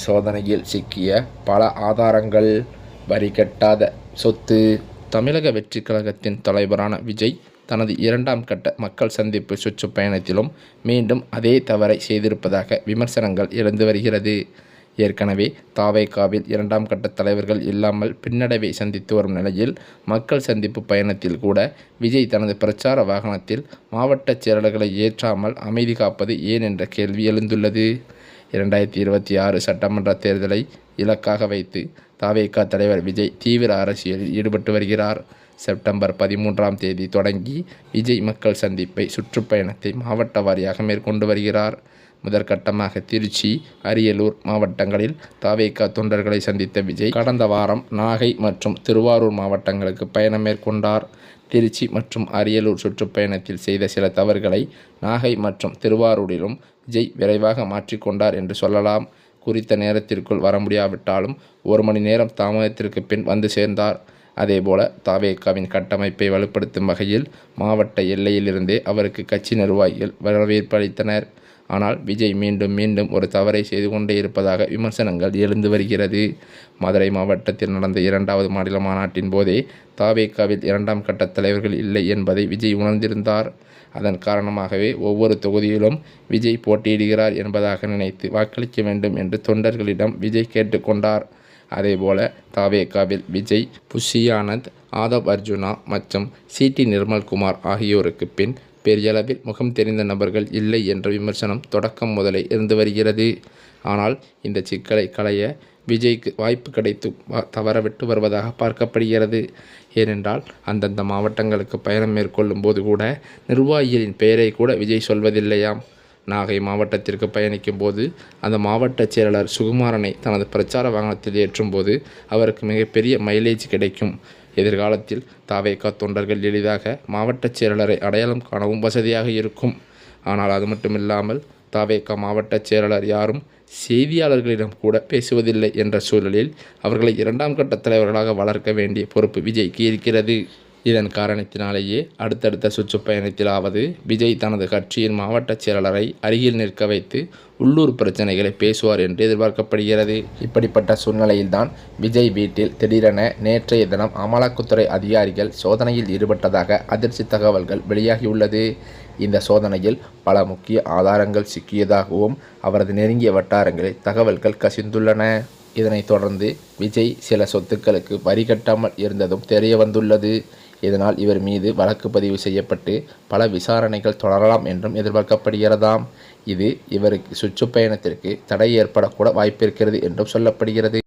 சோதனையில் சிக்கிய பல ஆதாரங்கள் வரி கட்டாத சொத்து. தமிழக வெற்றிக் கழகத்தின் தலைவரான விஜய் தனது இரண்டாம் கட்ட மக்கள் சந்திப்பு சுற்றுப்பயணத்திலும் மீண்டும் அதே தவறை செய்திருப்பதாக விமர்சனங்கள் எழுந்து வருகிறது. ஏற்கனவே தாவேகாவில் இரண்டாம் கட்ட தலைவர்கள் இல்லாமல் பின்னடைவை சந்தித்து வரும் நிலையில் மக்கள் சந்திப்பு பயணத்தில் கூட விஜய் தனது பிரச்சார வாகனத்தில் மாவட்ட செயலர்களை ஏற்றாமல் அமைதி காப்பது ஏன் என்ற கேள்வி எழுந்துள்ளது. இரண்டாயிரத்தி இருபத்தி ஆறு சட்டமன்ற தேர்தலை இலக்காக வைத்து தாவேகா தலைவர் விஜய் தீவிர அரசியலில் ஈடுபட்டு வருகிறார். செப்டம்பர் பதிமூன்றாம் தேதி தொடங்கி விஜய் மக்கள் சந்திப்பை சுற்றுப்பயணத்தை மாவட்ட வாரியாக மேற்கொண்டு வருகிறார். முதற்கட்டமாக திருச்சி அரியலூர் மாவட்டங்களில் தாவேகா தொண்டர்களை சந்தித்த விஜய் கடந்த வாரம் நாகை மற்றும் திருவாரூர் மாவட்டங்களுக்கு பயணம் மேற்கொண்டார். திருச்சி மற்றும் அரியலூர் சுற்றுப்பயணத்தில் செய்த சில தவறுகளை நாகை மற்றும் திருவாரூரிலும் விஜய் விரைவாக மாற்றிக்கொண்டார் என்று சொல்லலாம். குறித்த நேரத்திற்குள் வர முடியாவிட்டாலும் ஒரு மணி நேரம் தாமதத்திற்கு பின் வந்து சேர்ந்தார். அதேபோல தாவேகாவின் கட்டமைப்பை வலுப்படுத்தும் வகையில் மாவட்ட எல்லையிலிருந்தே அவருக்கு கட்சி நிர்வாகிகள் வரவேற்பு அளித்தனர். ஆனால் விஜய் மீண்டும் மீண்டும் ஒரு தவறை செய்து கொண்டே இருப்பதாக விமர்சனங்கள் எழுந்து வருகிறது. மதுரை மாவட்டத்தில் நடந்த இரண்டாவது மாநில மாநாட்டின் போதே தாவேகாவில் இரண்டாம் கட்ட தலைவர்கள் இல்லை என்பதை விஜய் உணர்ந்திருந்தார். அதன் காரணமாகவே ஒவ்வொரு தொகுதியிலும் விஜய் போட்டியிடுகிறார் என்பதாக நினைத்து வாக்களிக்க வேண்டும் என்று தொண்டர்களிடம் விஜய் கேட்டுக்கொண்டார் அதேபோல தாவேக்காவில் விஜய் புஷி ஆனந்த் ஆதவ் அர்ஜுனா மற்றும் சிடி நிர்மல்குமார் ஆகியோருக்கு பின் பெரியளவில் முகம் தெரிந்த நபர்கள் இல்லை என்ற விமர்சனம் தொடக்கம் முதலே இருந்து வருகிறது. ஆனால் இந்த சிக்கலை களைய விஜய்க்கு வாய்ப்பு கிடைத்து வ- தவறவிட்டு வருவதாக பார்க்கப்படுகிறது. ஏனென்றால் அந்தந்த மாவட்டங்களுக்கு பயணம் மேற்கொள்ளும் போது கூட நிர்வாகிகளின் பெயரை கூட விஜய் சொல்வதில்லையாம். நாகை மாவட்டத்திற்கு பயணிக்கும் போது அந்த மாவட்ட செயலாளர் சுகுமாரனை தனது பிரச்சார வாகனத்தில் ஏற்றும்போது அவருக்கு மிகப்பெரிய மைலேஜ் கிடைக்கும். எதிர்காலத்தில் தாவேகா தொண்டர்கள் எளிதாக மாவட்ட செயலாளரை அடையாளம் காணவும் வசதியாக இருக்கும். ஆனால் அது மட்டுமில்லாமல் தாவேகா மாவட்ட செயலாளர் யாரும் செய்தியாளர்களிடம் கூட பேசுவதில்லை என்ற சூழலில் அவர்களை இரண்டாம் கட்ட தலைவர்களாக வளர்க்க வேண்டிய பொறுப்பு விஜய்க்கு இருக்கிறது. இதன் காரணத்தினாலேயே அடுத்தடுத்த சுற்றுப்பயணத்திலாவது விஜய் தனது கட்சியின் மாவட்ட செயலாளரை அருகில் நிற்க வைத்து உள்ளூர் பிரச்சனைகளை பேசுவார் என்று எதிர்பார்க்கப்படுகிறது. இப்படிப்பட்ட சூழ்நிலையில்தான் விஜய் வீட்டில் திடீரென நேற்றைய தினம் அமலாக்கத்துறை அதிகாரிகள் சோதனையில் ஈடுபட்டதாக அதிர்ச்சி தகவல்கள் வெளியாகியுள்ளது. இந்த சோதனையில் பல முக்கிய ஆதாரங்கள் சிக்கியதாகவும் அவரது நெருங்கிய வட்டாரங்களில் தகவல்கள் கசிந்துள்ளன. இதனைத் தொடர்ந்து விஜய் சில சொத்துக்களுக்கு வரி கட்டாமல் இருந்ததும் தெரிய வந்துள்ளது இதனால் இவர் மீது வழக்கு பதிவு செய்யப்பட்டு பல விசாரணைகள் தொடரலாம் என்றும் எதிர்பார்க்கப்படுகிறதாம். இது இவருக்கு சுற்றுப்பயணத்திற்கு தடை ஏற்படக்கூட வாய்ப்பிருக்கிறது என்றும் சொல்லப்படுகிறது.